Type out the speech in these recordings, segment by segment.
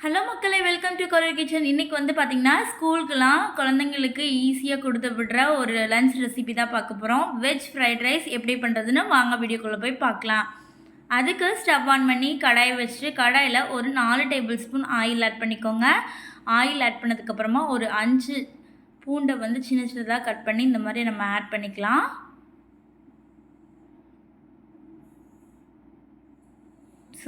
Hello மக்களே welcome to courier kitchen இன்றைக்கி வந்து பார்த்திங்கன்னா ஸ்கூலுக்குலாம் குழந்தைங்களுக்கு ஈஸியாக கொடுத்து விடுற ஒரு லன்ச் ரெசிபி தான் பார்க்க போகிறோம் வெஜ் ஃப்ரைட் ரைஸ் எப்படி பண்ணுறதுன்னு வாங்க வீடியோக்குள்ளே போய் பார்க்கலாம். அதுக்கு ஸ்டவ் ஆன் பண்ணி கடாய் வச்சுட்டு கடாயில் ஒரு நாலு டேபிள் ஸ்பூன் ஆயில் ஆட் பண்ணிக்கோங்க ஆயில் ஆட் பண்ணதுக்கப்புறமா ஒரு அஞ்சு பூண்டை வந்து சின்ன சின்னதாக கட் பண்ணி இந்த மாதிரி நம்ம ஆட் பண்ணிக்கலாம்.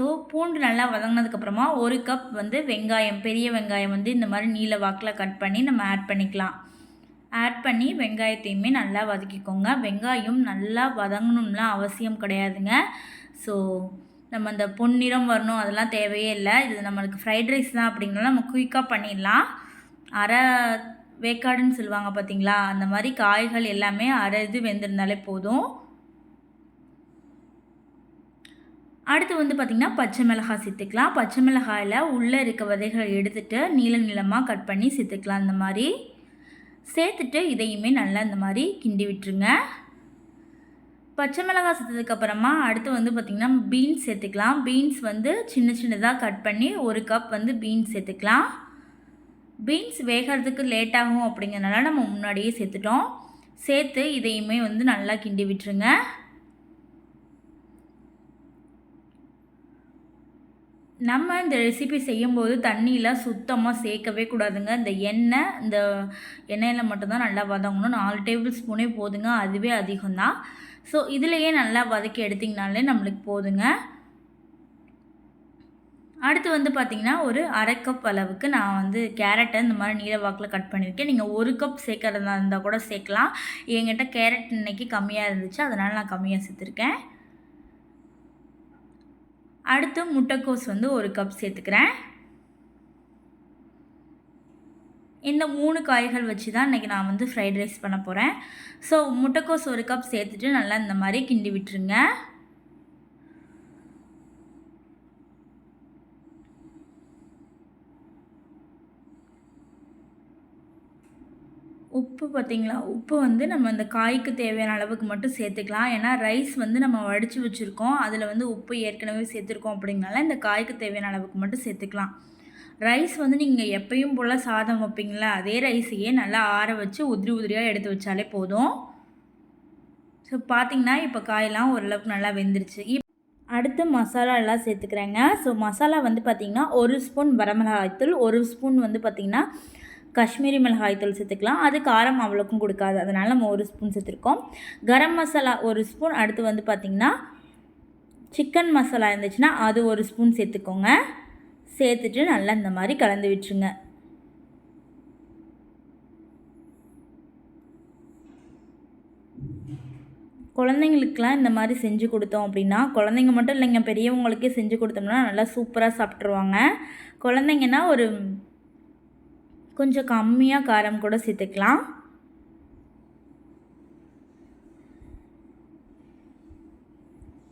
ஸோ பூண்டு நல்லா வதங்கினதுக்கப்புறமா ஒரு கப் வந்து வெங்காயம் பெரிய வெங்காயம் வந்து இந்த மாதிரி நீல வாக்கில் கட் பண்ணி நம்ம ஆட் பண்ணிக்கலாம். ஆட் பண்ணி வெங்காயத்தையுமே நல்லா வதக்கிக்கோங்க. வெங்காயம் நல்லா வதங்கணும்லாம் அவசியம் கிடையாதுங்க. ஸோ நம்ம அந்த பொன்னிறம் வரணும் அதெல்லாம் தேவையே இல்லை. இது நம்மளுக்கு ஃப்ரைட் ரைஸ் தான் அப்படிங்கலாம் நம்ம குயிக்காக பண்ணிடலாம். அரை வேக்காடுன்னு சொல்லுவாங்க பார்த்தீங்களா அந்த மாதிரி காய்கள் எல்லாமே அரை இது வெந்திருந்தாலே போதும். அடுத்து வந்து பார்த்திங்கன்னா பச்சை மிளகாய் சேர்த்துக்கலாம் பச்சை மிளகாயில் உள்ளே இருக்க விதைகளை எடுத்துகிட்டு நீள நீளமாக கட் பண்ணி சேர்த்துக்கலாம் இந்த மாதிரி. சேர்த்துட்டு இதையுமே நல்லா இந்த மாதிரி கிண்டி விட்டுருங்க. பச்சை மிளகாய் சேர்த்ததுக்கப்புறமா அடுத்து வந்து பார்த்திங்கன்னா பீன்ஸ் சேர்த்துக்கலாம். பீன்ஸ் வந்து சின்ன சின்னதாக கட் பண்ணி ஒரு கப் வந்து பீன்ஸ் சேர்த்துக்கலாம். பீன்ஸ் வேகிறதுக்கு லேட் ஆகும் அப்படிங்கிறனால நம்ம முன்னாடியே சேர்த்துட்டோம். சேர்த்து இதையுமே வந்து நல்லா கிண்டி விட்டுருங்க. நம்ம இந்த ரெசிபி செய்யும்போது தண்ணியெலாம் சுத்தமாக சேர்க்கவே கூடாதுங்க. இந்த எண்ணெய் இந்த எண்ணெயில் மட்டும்தான் நல்லா வதங்கணும். நாலு டேபிள் ஸ்பூனே போதுங்க. அதுவே அதிகம்தான். ஸோ இதுலேயே நல்லா வதக்கி எடுத்திங்கனாலே நம்மளுக்கு போதுங்க. அடுத்து வந்து பார்த்திங்கன்னா ஒரு அரை கப் அளவுக்கு நான் வந்து கேரட்டை இந்த மாதிரி நீல வாக்கில் கட் பண்ணியிருக்கேன். நீங்கள் ஒரு கப் சேர்க்கறதா இருந்தால் கூட சேர்க்கலாம். என்கிட்ட கேரட் இன்றைக்கி கம்மியாக இருந்துச்சு. அதனால் நான் கம்மியாக சேர்த்துருக்கேன். அடுத்து முட்டைக்கோஸ் வந்து ஒரு கப் சேர்த்துக்கிறேன். இந்த மூணு காய்கள் வச்சு தான் இன்றைக்கி நான் வந்து ஃப்ரைட் ரைஸ் பண்ண போகிறேன் ஸோ முட்டைக்கோஸ் ஒரு கப் சேர்த்துட்டு நல்லா இந்த மாதிரி கிண்டி விட்டுருங்க. உப்பு பார்த்திங்களா? உப்பு வந்து நம்ம இந்த காய்க்கு தேவையான அளவுக்கு மட்டும் சேர்த்துக்கலாம். ஏன்னா ரைஸ் வந்து நம்ம வடித்து வச்சுருக்கோம். அதில் வந்து உப்பு ஏற்கனவே சேர்த்துருக்கோம் அப்படிங்கனால இந்த காய்க்கு தேவையான அளவுக்கு மட்டும் சேர்த்துக்கலாம். ரைஸ் வந்து நீங்கள் எப்பயும் போல் சாதம் வைப்பீங்களா அதே ரைஸையே நல்லா ஆற வச்சு உதிரி உதிரியாக எடுத்து வச்சாலே போதும். ஸோ பார்த்திங்கன்னா இப்போ காயெல்லாம் ஓரளவுக்கு நல்லா வெந்துருச்சு. அடுத்து மசாலா எல்லாம் சேர்த்துக்கிறேங்க. ஸோ மசாலா வந்து பார்த்திங்கன்னா ஒரு ஸ்பூன் வரமிளகாய்த்தூள் ஒரு ஸ்பூன் வந்து பார்த்திங்கன்னா காஷ்மீரி மிளகாய் தூள் சேர்த்துக்கலாம். அது காரம் அவ்வளோக்கும் கொடுக்காது. அதனால் நம்ம ஒரு ஸ்பூன் சேர்த்துருக்கோம். கரம் மசாலா ஒரு ஸ்பூன். அடுத்து வந்து பார்த்திங்கன்னா சிக்கன் மசாலா இருந்துச்சுன்னா அது ஒரு ஸ்பூன் சேர்த்துக்கோங்க. சேர்த்துட்டு நல்லா இந்த மாதிரி கலந்து விட்டுருங்க. குழந்தைங்களுக்கெலாம் இந்த மாதிரி செஞ்சு கொடுத்தோம் அப்படின்னா குழந்தைங்க மட்டும் இல்லைங்க பெரியவங்களுக்கே செஞ்சு கொடுத்தோம்னா நல்லா சூப்பராக சாப்பிட்ருவாங்க குழந்தைங்கன்னா ஒரு கொஞ்சம் கம்மியாக காரம் கூட சேர்த்துக்கலாம்.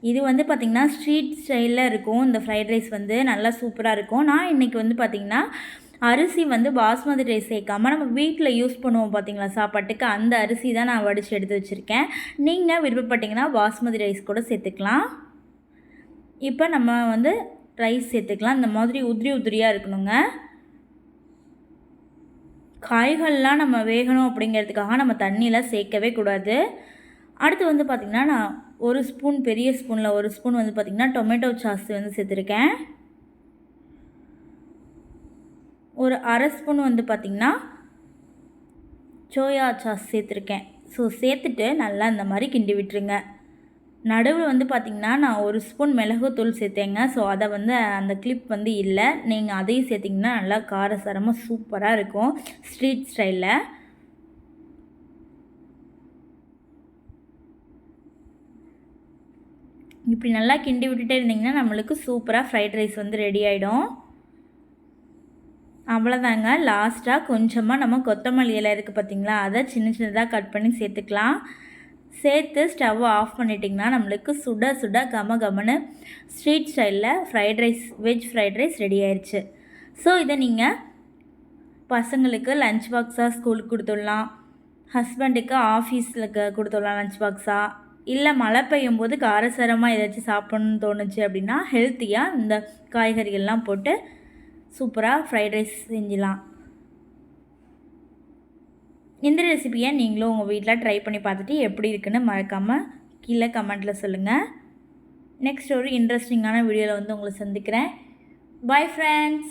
இது வந்து பார்த்திங்கன்னா ஸ்ட்ரீட் ஸ்டைலில் இருக்கும். இந்த ஃப்ரைட் ரைஸ் வந்து நல்லா சூப்பராக இருக்கும். நான் இன்றைக்கி வந்து பார்த்திங்கன்னா அரிசி வந்து பாஸ்மதி ரைஸ் சேர்க்காமல் நம்ம வீட்டில் யூஸ் பண்ணுவோம் பார்த்திங்களா சாப்பாட்டுக்கு அந்த அரிசி தான் நான் வடித்து எடுத்து வச்சுருக்கேன். நீங்கள் விருப்பப்பட்டிங்கன்னா பாஸ்மதி ரைஸ் கூட சேர்த்துக்கலாம். இப்போ நம்ம வந்து ரைஸ் சேர்த்துக்கலாம். இந்த மாதிரி உதிரி உதிரியாக இருக்கணுங்க. காய்கள்லாம் நம்ம வேகணும் அப்படிங்கிறதுக்காக நம்ம தண்ணியெலாம் சேர்க்கவே கூடாது. அடுத்து வந்து பார்த்திங்கன்னா நான் ஒரு ஸ்பூன் பெரிய ஸ்பூனில் ஒரு ஸ்பூன் வந்து பார்த்திங்கன்னா டொமேட்டோ சாஸ் வந்து சேர்த்துருக்கேன். ஒரு அரை ஸ்பூன் வந்து பார்த்திங்கன்னா சோயா சாஸ் சேர்த்துருக்கேன். ஸோ சேர்த்துட்டு நல்லா இந்த மாதிரி கிண்டி விட்டுருங்க. நடுவில் வந்து பார்த்திங்கன்னா நான் ஒரு ஸ்பூன் மிளகுத்தூள் சேர்த்தேங்க. ஸோ அதை வந்து அந்த கிளிப் வந்து இல்லை. நீங்கள் அதையும் சேர்த்திங்கன்னா நல்லா காரசாரமாக சூப்பராக இருக்கும். ஸ்ட்ரீட் ஸ்டைலில் இப்படி நல்லா கிண்டி விட்டுட்டே இருந்திங்கன்னா நம்மளுக்கு சூப்பராக ஃப்ரைட் ரைஸ் வந்து ரெடி ஆகிடும் அவ்வளோதாங்க லாஸ்ட்டாக கொஞ்சமாக நம்ம கொத்தமல்லி இலை இருக்குது பார்த்திங்களா அதை சின்ன சின்னதாக கட் பண்ணி சேர்த்துக்கலாம். சேர்த்து ஸ்டவ்வை ஆஃப் பண்ணிட்டிங்கன்னா நம்மளுக்கு சுட சுட கம கமனு ஸ்ட்ரீட் ஸ்டைலில் fried rice veg fried rice ready ஆயிடுச்சு ஸோ இதை நீங்கள் பசங்களுக்கு லஞ்ச் பாக்ஸாக ஸ்கூலுக்கு கொடுத்துடலாம். ஹஸ்பண்டுக்கு ஆஃபீஸில் கொடுத்துடலாம் லஞ்ச் பாக்ஸாக இல்லை மழை பெய்யும் போது காரசாரமாக ஏதாச்சும் சாப்பிட்ணுன்னு தோணுச்சு அப்படின்னா ஹெல்த்தியாக இந்த காய்கறிகள்லாம் போட்டு சூப்பராக ஃப்ரைட் ரைஸ் செஞ்சிடலாம். இந்த ரெசிபியை நீங்களும் உங்கள் வீட்டில் ட்ரை பண்ணி பார்த்துட்டு எப்படி இருக்குன்னு மறக்காமல் கீழே கமெண்ட்டில் சொல்லுங்கள் நெக்ஸ்ட் ஒரு இன்ட்ரெஸ்டிங்கான வீடியோவில் வந்து உங்களை சந்திக்கிறேன். Bye friends